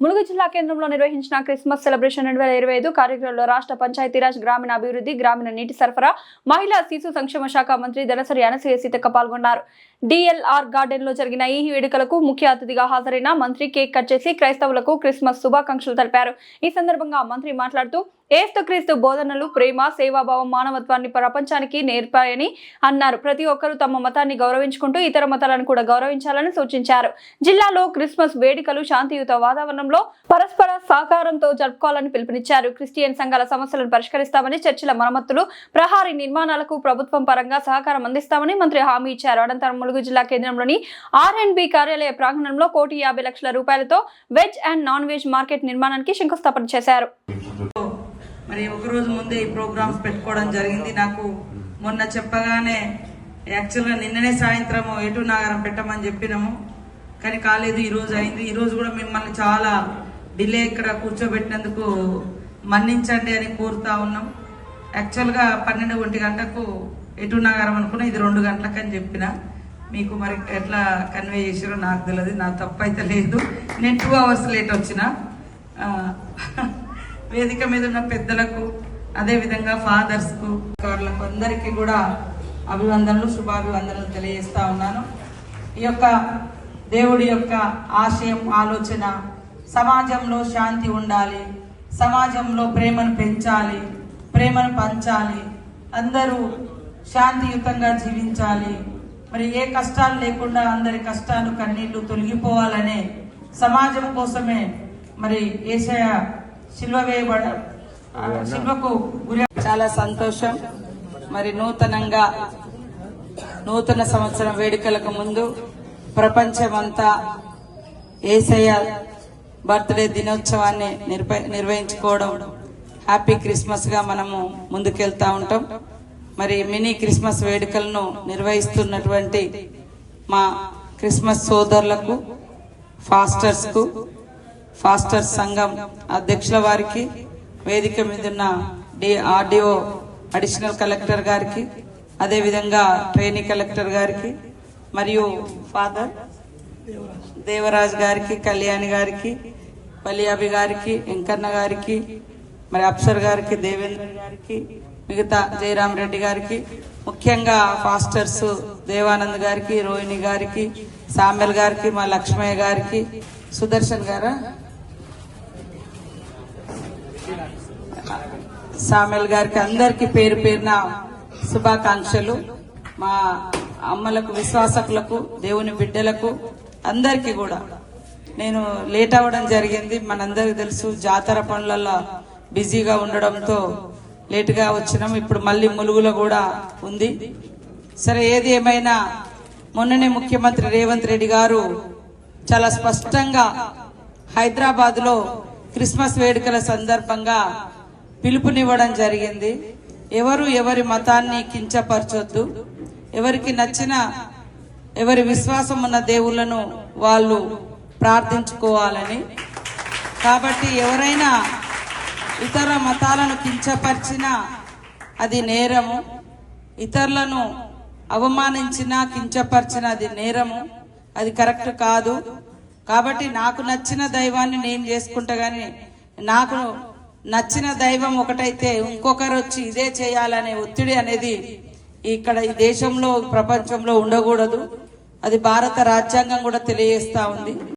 ములుగు జిల్లా కేంద్రంలో నిర్వహించిన క్రిస్మస్ సెలబ్రేషన్ రెండు వేల ఇరవై ఐదు కార్యక్రమంలో రాష్ట్ర పంచాయతీరాజ్ గ్రామీణ అభివృద్ధి గ్రామీణ నీటి సరఫరా మహిళా శిశు సంక్షేమ శాఖ మంత్రి దనసరి అనసూయ సీతక్క పాల్గొన్నారు. డిఎల్ఆర్ గార్డెన్లో జరిగిన ఈ వేడుకలకు ముఖ్య అతిథిగా హాజరైన మంత్రి కేక్ కట్ చేసి క్రైస్తవులకు క్రిస్మస్ శుభాకాంక్షలు తెలిపారు. ఈ సందర్భంగా మంత్రి మాట్లాడుతూ ఏస్తుక్రీస్తు బోధనలు ప్రేమ సేవాభావం మానవత్వాన్ని ప్రపంచానికి నేర్పాయని అన్నారు. ప్రతి ఒక్కరూ తమ మతాన్ని గౌరవించుకుంటూ ఇతర మతాలను కూడా గౌరవించాలని సూచించారు. జిల్లాలో క్రిస్మస్ వేడుకలు శాంతియుత వాతావరణంలో పరస్పర సహకారంతో జరుపుకోవాలని పిలుపునిచ్చారు. క్రిస్టియన్ సంఘాల సమస్యలను పరిష్కరిస్తామని చర్చిల మరమ్మతులు ప్రహారీ నిర్మాణాలకు ప్రభుత్వం పరంగా సహకారం అందిస్తామని మంత్రి హామీ ఇచ్చారు. అనంతరం ములుగు జిల్లా కేంద్రంలోని ఆర్ అండ్ బి కార్యాలయ ప్రాంగణంలో కోటి యాభై లక్షల రూపాయలతో veg and non veg market నిర్మాణానికి శంకుస్థాపన చేశారు. మరి ఒక రోజు ముందే ఈ ప్రోగ్రామ్స్ పెట్టుకోవడం జరిగింది. నాకు మొన్న చెప్పగానే యాక్చువల్గా నిన్ననే సాయంత్రం ఎటు నాగరం పెట్టమని చెప్పినాము. కానీ కాలేదు ఈరోజు అయింది. ఈరోజు కూడా మిమ్మల్ని చాలా డిలే ఇక్కడ కూర్చోబెట్టినందుకు మన్నించండి అని కోరుతా ఉన్నాం. యాక్చువల్గా పన్నెండు ఒంటి గంటకు ఎటు నాగరం అనుకున్నా ఇది రెండు గంటలకు అని చెప్పిన. మీకు మరి ఎట్లా కన్వే చేసారో నాకు తెలియదు నా తప్పు అయితే లేదు. నేను టూ అవర్స్ లేట్ వచ్చిన. వేదిక మీద ఉన్న పెద్దలకు అదేవిధంగా ఫాదర్స్కు వాళ్ళకు అందరికీ కూడా అభివందనలు శుభాభివందనలు తెలియజేస్తా ఉన్నాను. ఈ యొక్క దేవుడి యొక్క ఆశయం ఆలోచన సమాజంలో శాంతి ఉండాలి సమాజంలో ప్రేమను పెంచాలి ప్రేమను పంచాలి అందరూ శాంతియుతంగా జీవించాలి. మరి ఏ కష్టాలు లేకుండా అందరి కష్టాలు కన్నీళ్ళు తొలగిపోవాలనే సమాజం కోసమే మరి ఏసయ శిల్వ వేయబడ ఆ, శిల్వకు గురి చాలా సంతోషం. మరి నూతనంగా నూతన సంవత్సరం వేడుకలకు ముందు ప్రపంచమంతా ఏసయ్య బర్త్డే దినోత్సవాన్ని నిర్వ- నిర్వహించుకోవడం హ్యాపీ క్రిస్మస్గా మనము ముందుకెళ్తా ఉంటాం. మరి మినీ క్రిస్మస్ వేడుకలను నిర్వహిస్తున్నటువంటి మా క్రిస్మస్ సోదరులకు ఫాస్టర్స్కు ఫాస్టర్ సంఘం అధ్యక్షుల వారికి వేదిక మీద ఉన్న డి ఆర్డీఓ అడిషనల్ కలెక్టర్ గారికి అదేవిధంగా ట్రైనింగ్ కలెక్టర్ గారికి మరియు ఫాదర్ దేవరాజ్ గారికి కళ్యాణి గారికి పలియాబి గారికి వెంకన్న గారికి మరి అప్సర్ గారికి దేవేంద్ర గారికి మిగతా జయరామ్ రెడ్డి గారికి ముఖ్యంగా ఫాస్టర్స్ దేవానంద్ గారికి రోహిణి గారికి సామెల్ గారికి మా లక్ష్మయ్య గారికి సుదర్శన్ గారా? సామెల్ గారికి అందరికి పేరు పేరున శుభాకాంక్షలు. మా అమ్మలకు విశ్వాసకులకు దేవుని బిడ్డలకు అందరికీ కూడా. నేను లేట్ అవ్వడం జరిగింది. మనందరికి తెలుసు జాతర పనులలో బిజీగా ఉండడంతో లేటుగా వచ్చినాం. ఇప్పుడు మళ్ళీ ములుగులో కూడా ఉంది. సరే ఏది ఏమైనా మొన్ననే ముఖ్యమంత్రి రేవంత్ రెడ్డి గారు చాలా స్పష్టంగా హైదరాబాద్లో క్రిస్మస్ వేడుకల సందర్భంగా పిలుపునివ్వడం జరిగింది. ఎవరు ఎవరి మతాన్ని కించపరచొద్దు. ఎవరికి నచ్చిన ఎవరి విశ్వాసం ఉన్న దేవుళ్ళను వాళ్ళు ప్రార్థించుకోవాలని. కాబట్టి ఎవరైనా ఇతర మతాలను కించపరిచినా అది నేరము. ఇతరులను అవమానించినా కించపరిచినా అది నేరము. అది కరెక్ట్ కాదు. కాబట్టి నాకు నచ్చిన దైవాన్ని నేను చేసుకుంటా గాని నాకు నచ్చిన దైవం ఒకటైతే ఇంకొకరు వచ్చి ఇదే చేయాలనే ఒత్తిడి అనేది ఇక్కడ ఈ దేశంలో ప్రపంచంలో ఉండకూడదు. అది భారత రాజ్యాంగం కూడా తెలియజేస్తా ఉంది.